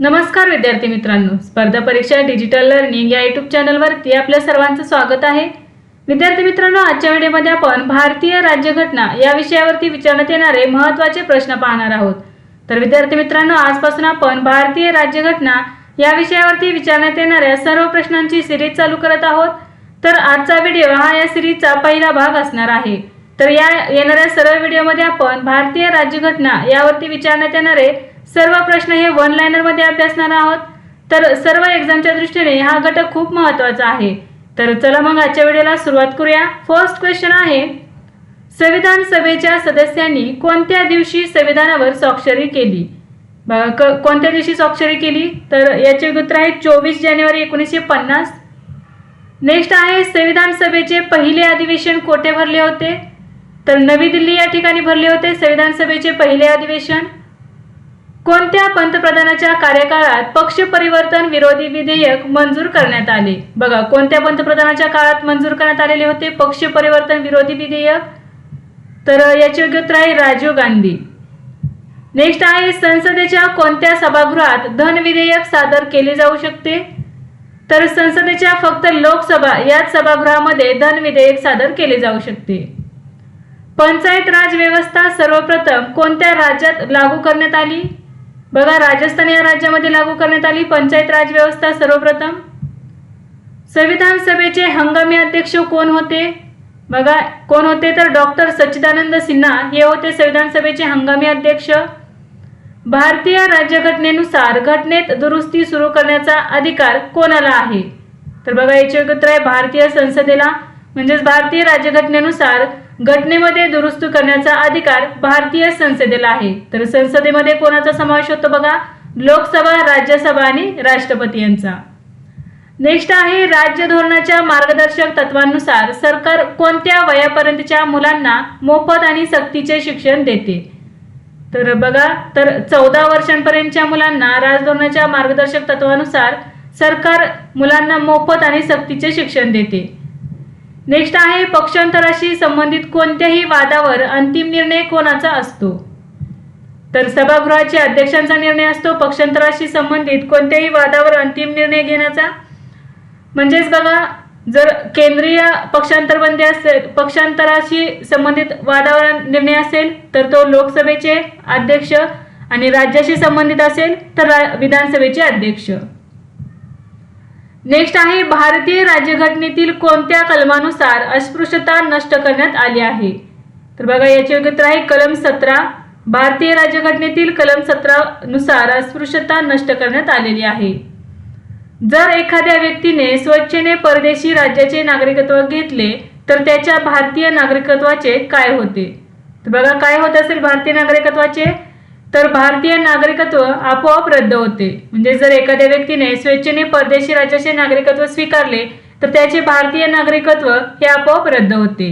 नमस्कार विद्यार्थी मित्रांनो. स्पर्धा परीक्षा डिजिटल लर्निंग या युट्यूब चॅनलवरती आपल्या सर्वांचं स्वागत आहे. विद्यार्थी मित्रांनो आजच्या व्हिडिओमध्ये आपण भारतीय राज्यघटना या विषयावरती विचारण्यात येणारे महत्त्वाचे प्रश्न पाहणार आहोत. तर विद्यार्थी मित्रांनो आजपासून आपण भारतीय राज्यघटना या विषयावरती विचारण्यात येणाऱ्या सर्व प्रश्नांची सिरीज चालू करत आहोत. तर आजचा व्हिडिओ हा या सिरीजचा पहिला भाग असणार आहे. तर या येणाऱ्या सर्व व्हिडिओमध्ये आपण भारतीय राज्यघटना यावरती विचारण्यात येणारे सर्व प्रश्न हे वन लायनरमध्ये अभ्यासणार आहोत. तर सर्व एक्झामच्या दृष्टीने हा घटक खूप महत्त्वाचा आहे. तर चला मग आजच्या व्हिडिओला सुरुवात करूया. फर्स्ट क्वेश्चन आहे संविधान सभेच्या सदस्यांनी कोणत्या दिवशी संविधानावर स्वाक्षरी केली? क कोणत्या दिवशी स्वाक्षरी केली? तर याचे उत्तर आहे चोवीस जानेवारी एकोणीसशे पन्नास. नेक्स्ट आहे संविधान सभेचे पहिले अधिवेशन कोठे भरले होते? तर नवी दिल्ली या ठिकाणी भरले होते. संविधान सभेचे पहिले अधिवेशन कोणत्या पंतप्रधानाच्या कार्यकाळात पक्ष परिवर्तन विरोधी विधेयक मंजूर करण्यात आले? बघा कोणत्या पंतप्रधानाच्या काळात मंजूर करण्यात आलेले होते? पक्ष परिवर्तन विरोधी विधेयक? तर याचे योग्य उत्तर आहे राजीव गांधी. नेक्स्ट आहे संसदेच्या कोणत्या सभागृहात धन विधेयक सादर केले जाऊ शकते? तर संसदेच्या फक्त लोकसभा याच सभागृहामध्ये धन विधेयक सादर केले जाऊ शकते. पंचायत राज व्यवस्था सर्वप्रथम कोणत्या राज्यात लागू करण्यात आली? बघा राजस्थान या राज्यामध्ये लागू करण्यात आली पंचायत राज व्यवस्था सर्वप्रथम. संविधान सभेचे हंगामी अध्यक्ष कोण होते? बघा कोण होते तर डॉक्टर सच्चिदानंद सिन्हा हे होते संविधान सभेचे हंगामी अध्यक्ष. भारतीय राज्यघटनेनुसार घटनेत दुरुस्ती सुरू करण्याचा अधिकार कोणाला आहे? तर बघा याचे उत्तर आहे भारतीय संसदेला. म्हणजेच भारतीय राज्यघटनेनुसार घटनेमध्ये दुरुस्त करण्याचा अधिकार भारतीय संसदेला आहे. तर संसदेमध्ये कोणाचा समावेश होतो बघा? लोकसभा राज्यसभा आणि राष्ट्रपती यांचा. नेक्स्ट आहे राज्य धोरणाच्या मार्गदर्शक तत्वांनुसार सरकार कोणत्या वयापर्यंतच्या मुलांना मोफत आणि सक्तीचे शिक्षण देते? तर बघा तर चौदा वर्षांपर्यंतच्या मुलांना राजधोरणाच्या मार्गदर्शक तत्वानुसार सरकार मुलांना मोफत आणि सक्तीचे शिक्षण देते. नेक्स्ट आहे पक्षांतराशी संबंधित कोणत्याही वादावर अंतिम निर्णय कोणाचा असतो? तर सभागृहाचे अध्यक्षांचा निर्णय असतो पक्षांतराशी संबंधित कोणत्याही वादावर अंतिम निर्णय घेण्याचा? म्हणजेच बघा जर केंद्रीय पक्षांतर बंदी असेल पक्षांतराशी संबंधित वादावर निर्णय असेल तर तो लोकसभेचे अध्यक्ष आणि राज्याशी संबंधित असेल तर रा- विधानसभेचे अध्यक्ष. नेक्स्ट आहे भारतीय राज्यघटनेतील कोणत्या कलमानुसार अस्पृश्यता नष्ट करण्यात आली आहे? तर बघा याचे योग्य उत्तर आहे कलम सतरा. भारतीय राज्यघटनेतील कलम सतरा नुसार अस्पृश्यता नष्ट करण्यात आलेली आहे. जर एखाद्या व्यक्तीने स्वच्छेने परदेशी राज्याचे नागरिकत्व घेतले तर त्याच्या भारतीय नागरिकत्वाचे काय होते? तर बघा काय होत असेल भारतीय नागरिकत्वाचे? तर भारतीय नागरिकत्व आपोआप रद्द होते. म्हणजे जर एखाद्या व्यक्तीने स्वेच्छेने परदेशी राज्याचे नागरिकत्व स्वीकारले तर त्याचे भारतीय नागरिकत्व हे आपोआप रद्द होते.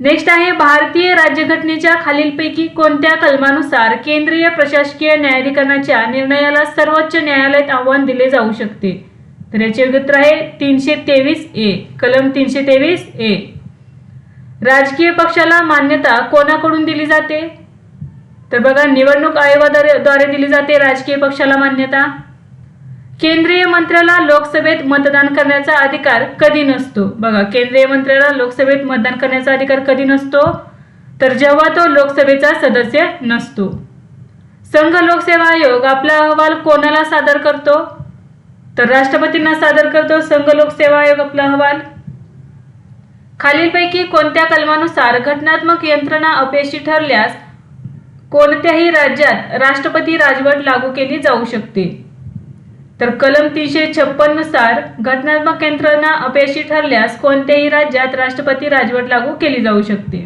नेक्स्ट आहे भारतीय राज्यघटनेच्या खालीलपैकी कोणत्या कलमानुसार केंद्रीय प्रशासकीय न्यायाधिकरणाच्या निर्णयाला सर्वोच्च न्यायालयात आव्हान दिले जाऊ शकते? तर याचे उत्तर आहे तीनशे तेवीस ए कलम तीनशे तेवीस ए. राजकीय पक्षाला मान्यता कोणाकडून दिली जाते? तर बघा निवडणूक आयोगाद्वारे दिली जाते राजकीय पक्षाला मान्यता. केंद्रीय मंत्र्याला लोकसभेत मतदान करण्याचा अधिकार कधी नसतो? बघा केंद्रीय मंत्र्याला लोकसभेत मतदान करण्याचा अधिकार कधी नसतो? तर जेव्हा तो लोकसभेचा सदस्य नसतो. संघ लोकसेवा आयोग आपला अहवाल कोणाला सादर करतो? तर राष्ट्रपतींना सादर करतो संघ लोकसेवा आयोग आपला अहवाल. खालीलपैकी कोणत्या कलमानुसार घटनात्मक यंत्रणा अपयशी ठरल्यास कोणत्याही राज्यात राष्ट्रपती राजवट लागू केली जाऊ शकते. तर कलम तीनशे छप्पननुसार घटनात्मक यंत्रणा अपयशी ठरल्यास कोणत्याही राज्यात राष्ट्रपती राजवट लागू केली जाऊ शकते.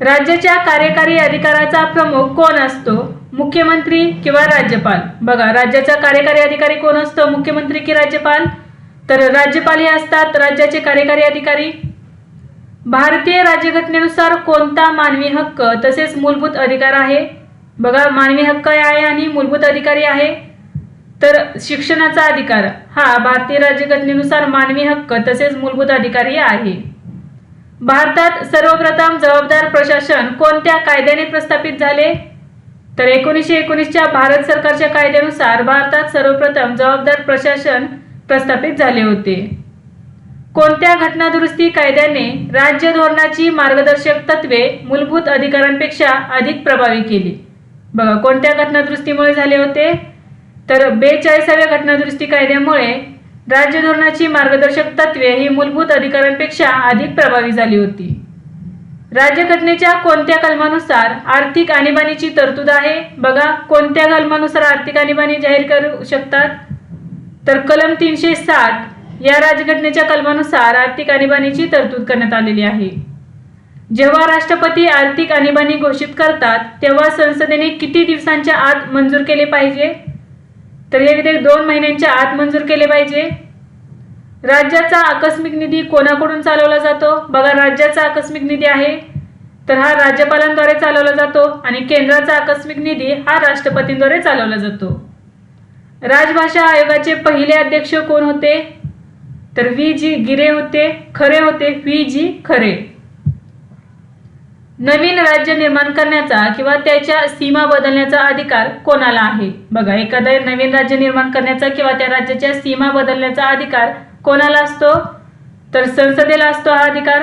राज्याच्या कार्यकारी अधिकाराचा प्रमुख कोण असतो? मुख्यमंत्री किंवा राज्यपाल? बघा राज्याचा कार्यकारी अधिकारी कोण असतो? मुख्यमंत्री की राज्यपाल? तर राज्यपाल हे असतात राज्याचे कार्यकारी अधिकारी भारतीय राज्यघटनेनुसार कोणता मानवी हक्क तसेच मूलभूत अधिकार आहे? बघा मानवी हक्क आहे आणि मूलभूत अधिकारी आहे. तर शिक्षणाचा अधिकार हा भारतीय राज्यघटनेनुसार मानवी हक्क तसेच मूलभूत अधिकारी आहे. भारतात सर्वप्रथम जबाबदार प्रशासन कोणत्या कायद्याने प्रस्थापित झाले? तर एकोणीसशे एकोणीसच्या भारत सरकारच्या कायद्यानुसार भारतात सर्वप्रथम जबाबदार प्रशासन प्रस्थापित झाले होते. कोणत्या घटनादुरुस्ती कायद्याने राज्य धोरणाची मार्गदर्शक तत्वे मूलभूत अधिकारांपेक्षा अधिक प्रभावी केली? बघा कोणत्या घटनादुरुस्तीमुळे झाले होते? तर बेचाळीसाव्या घटनादुरुस्ती कायद्यामुळे राज्य धोरणाची मार्गदर्शक तत्वे ही मूलभूत अधिकारांपेक्षा अधिक प्रभावी झाली होती. राज्यघटनेच्या कोणत्या कलमानुसार आर्थिक आणीबाणीची तरतूद आहे? बघा कोणत्या कलमानुसार आर्थिक आणीबाणी जाहीर करू शकतात? तर कलम तीनशे साठ या राज्यघटनेच्या कलमानुसार आर्थिक आणीबाणीची तरतूद करण्यात आलेली आहे. जेव्हा राष्ट्रपती आर्थिक आणीबाणी घोषित करतात तेव्हा संसदेने किती दिवसांच्या आत मंजूर केले पाहिजे? तर हे विधेयक दोन महिन्यांच्या आत मंजूर केले पाहिजे. राज्याचा आकस्मिक निधी कोणाकडून चालवला जातो? बघा राज्याचा आकस्मिक निधी आहे तर हा राज्यपालांद्वारे चालवला जातो आणि केंद्राचा आकस्मिक निधी हा राष्ट्रपतींद्वारे चालवला जातो. राजभाषा आयोगाचे पहिले अध्यक्ष कोण होते? तर व्ही जी गिरे होते खरे होते व्ही जी खरे. नवीन राज्य निर्माण करण्याचा किंवा त्याच्या सीमा बदलण्याचा अधिकार कोणाला आहे? बघा एखादा नवीन राज्य निर्माण करण्याचा किंवा त्या राज्याच्या सीमा बदलण्याचा अधिकार कोणाला असतो? तर संसदेला असतो हा अधिकार.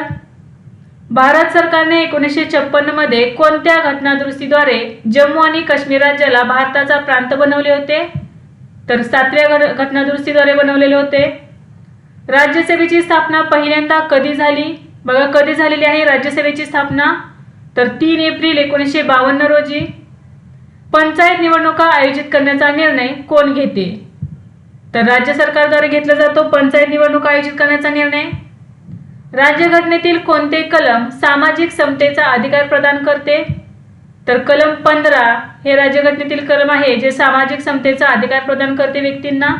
भारत सरकारने एकोणीसशे छप्पन्नमध्ये कोणत्या घटनादुरुस्तीद्वारे जम्मू आणि काश्मीर राज्याला भारताचा प्रांत बनवले होते? तर सातव्या घट- घटनादुरुस्तीद्वारे बनवलेले होते. राज्यसभेची स्थापना पहिल्यांदा कधी झाली? बघा कधी झालेली आहे राज्यसभेची स्थापना? तर तीन एप्रिल एकोणीसशे बावन्न रोजी. पंचायत निवडणुका आयोजित करण्याचा निर्णय कोण घेते? तर राज्य सरकारद्वारे घेतला जातो पंचायत निवडणूक आयोजित करण्याचा निर्णय. राज्यघटनेतील कोणते कलम सामाजिक समतेचा अधिकार प्रदान करते? तर कलम पंधरा हे राज्यघटनेतील कलम आहे जे सामाजिक समतेचा अधिकार प्रदान करते व्यक्तींना.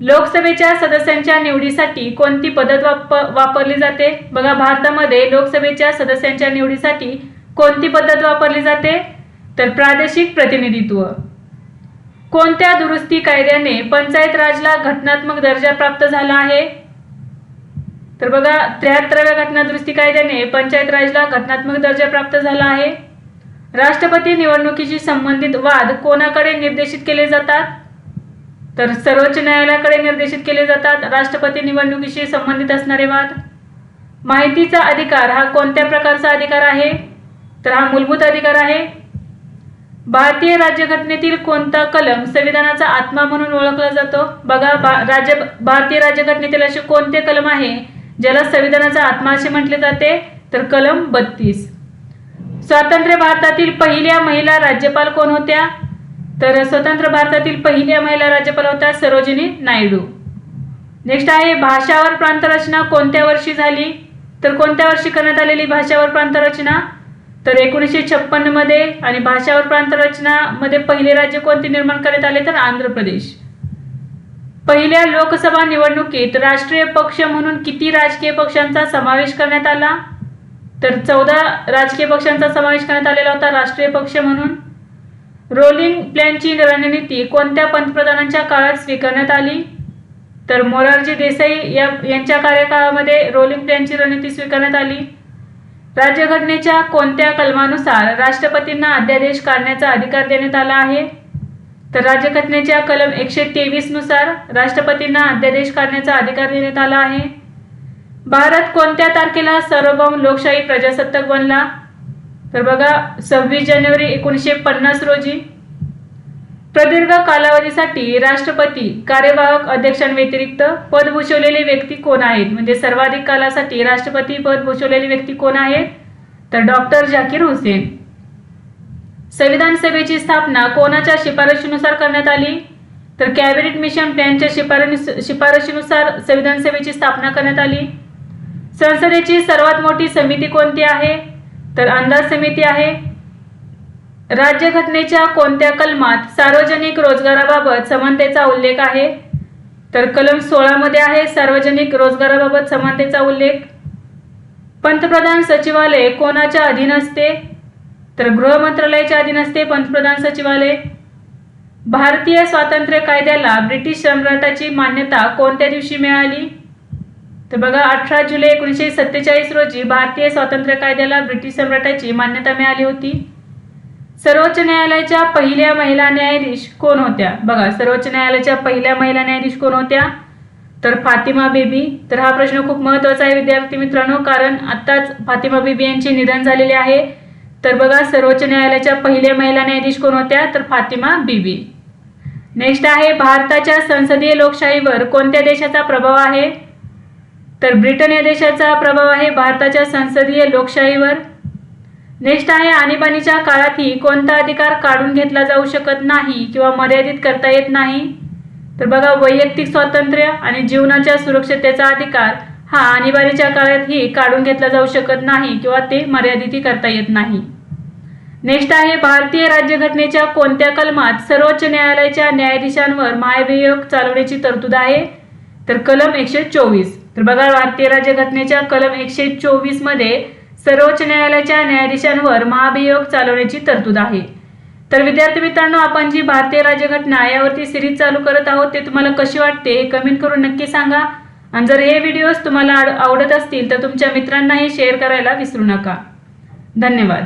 लोकसभेच्या सदस्यांच्या निवडीसाठी कोणती पद्धत वाप वापरली जाते? बघा भारतामध्ये लोकसभेच्या सदस्यांच्या निवडीसाठी कोणती पद्धत वापरली जाते? तर प्रादेशिक प्रतिनिधित्व. कोणत्या दुरुस्ती कायद्याने पंचायत राजला घटनात्मक दर्जा प्राप्त झाला आहे? तर बघा त्र्याहत्तराव्या घटना दुरुस्ती कायद्याने पंचायत राजला घटनात्मक दर्जा प्राप्त झाला आहे. राष्ट्रपती निवडणुकीशी संबंधित वाद कोणाकडे निर्देशित केले जातात? तर सर्वोच्च न्यायालयाकडे निर्देशित केले जातात राष्ट्रपती निवडणुकीशी संबंधित असणारे वाद. माहितीचा अधिकार हा कोणत्या प्रकारचा अधिकार आहे? तर हा मूलभूत अधिकार आहे. भारतीय राज्यघटनेतील कोणता कलम संविधानाचा आत्मा म्हणून ओळखला जातो? बघा बा राज्य भारतीय राज्यघटनेतील असे कोणते कलम आहे ज्याला संविधानाचा आत्मा असे म्हटले जाते? तर कलम बत्तीस. स्वातंत्र्य भारतातील पहिल्या महिला राज्यपाल कोण होत्या? तर स्वतंत्र भारतातील पहिल्या महिला राज्यपाल होत्या सरोजिनी नायडू. नेक्स्ट आहे भाषावर प्रांतरचना कोणत्या वर्षी झाली? तर कोणत्या वर्षी करण्यात आलेली भाषावर प्रांतरचना तर एकोणीसशे छप्पन्नमध्ये आणि भाषावर प्रांतरचनामध्ये पहिले राज्य कोणते निर्माण करण्यात आले? तर आंध्र प्रदेश. पहिल्या लोकसभा निवडणुकीत राष्ट्रीय पक्ष म्हणून किती राजकीय पक्षांचा समावेश करण्यात आला? तर चौदा राजकीय पक्षांचा समावेश करण्यात आलेला होता राष्ट्रीय पक्ष म्हणून. रोलिंग प्लॅनची रणनीती कोणत्या पंतप्रधानांच्या काळात स्वीकारण्यात आली? तर मोरारजी देसाई या यांच्या कार्यकाळामध्ये रोलिंग प्लॅनची रणनीती स्वीकारण्यात आली. राज्यघटनेच्या कोणत्या कलमानुसार राष्ट्रपतींना अध्यादेश काढण्याचा अधिकार देण्यात आला आहे? तर राज्यघटनेच्या कलम एकशे तेवीसनुसार राष्ट्रपतींना अध्यादेश काढण्याचा अधिकार देण्यात आला आहे. भारत कोणत्या तारखेला सार्वभौम लोकशाही प्रजासत्ताक बनला? तर बघा सव्वीस जानेवारी एकोणीसशे पन्नास रोजी प्रदीर्घ कालावधीसाठी राष्ट्रपती कार्यवाहक अध्यक्षांव्यतिरिक्त पद भूषवलेले व्यक्ती कोण आहेत? म्हणजे सर्वाधिक कालासाठी राष्ट्रपती पद भूषवलेली व्यक्ती कोण आहेत? तर डॉक्टर जाकीर हुसेन. संविधान सभेची स्थापना कोणाच्या शिफारशीनुसार करण्यात आली? तर कॅबिनेट मिशन प्लॅनच्या शिफारस शिफारशीनुसार संविधान सभेची स्थापना करण्यात आली. संसदेची सर्वात मोठी समिती कोणती आहे? तर अंदाज समिती आहे. राज्यघटनेच्या कोणत्या कलमात सार्वजनिक रोजगाराबाबत समानतेचा उल्लेख आहे? तर कलम सोळामध्ये आहे सार्वजनिक रोजगाराबाबत समानतेचा उल्लेख. पंतप्रधान सचिवालय कोणाच्या अधीन असते? तर गृह मंत्रालयाच्या अधीन असते पंतप्रधान सचिवालय. भारतीय स्वातंत्र्य कायद्याला ब्रिटिश सम्राटाची मान्यता कोणत्या दिवशी मिळाली? तर बघा अठरा जुलै एकोणीसशे सत्तेचाळीस रोजी भारतीय स्वातंत्र्य कायद्याला ब्रिटिश सम्राटाची मान्यता मिळाली होती. सर्वोच्च न्यायालयाच्या पहिल्या महिला न्यायाधीश कोण होत्या? बघा सर्वोच्च न्यायालयाच्या पहिल्या महिला न्यायाधीश कोण होत्या? तर फातिमा बेबी. तर हा प्रश्न खूप महत्त्वाचा आहे विद्यार्थी मित्रांनो कारण आत्ताच फातिमा बेबी यांचे निधन झालेले आहे. तर बघा सर्वोच्च न्यायालयाच्या पहिल्या महिला न्यायाधीश कोण होत्या? तर फातिमा बीबी. नेक्स्ट आहे भारताच्या संसदीय लोकशाहीवर कोणत्या देशाचा प्रभाव आहे? तर ब्रिटन या देशाचा प्रभाव आहे भारताच्या संसदीय लोकशाहीवर. नेक्स्ट आहे आणीबाणीच्या काळातही कोणता अधिकार काढून घेतला जाऊ शकत नाही किंवा मर्यादित करता येत नाही? तर बघा वैयक्तिक स्वातंत्र्य आणि जीवनाच्या सुरक्षतेचा अधिकार हा आणीबाणीच्या काळातही काढून घेतला जाऊ शकत नाही किंवा ते मर्यादितही करता येत नाही. नेक्स्ट आहे भारतीय राज्यघटनेच्या कोणत्या कलमात सर्वोच्च न्यायालयाच्या न्यायाधीशांवर महाभियोग चालवण्याची तरतूद आहे? तर कलम एकशे चोवीस. तर बघा भारतीय राज्यघटनेच्या कलम एकशे चोवीसमध्ये सर्वोच्च न्यायालयाच्या न्यायाधीशांवर महाभियोग चालवण्याची तरतूद आहे. तर विद्यार्थी मित्रांनो आपण जी भारतीय राज्यघटना यावरती सिरीज चालू करत आहोत ते तुम्हाला कशी वाटते हे कमेंट करून नक्की सांगा. आणि जर हे व्हिडिओज तुम्हाला आड- आवडत असतील तर तुमच्या मित्रांनाही शेअर करायला विसरू नका. धन्यवाद.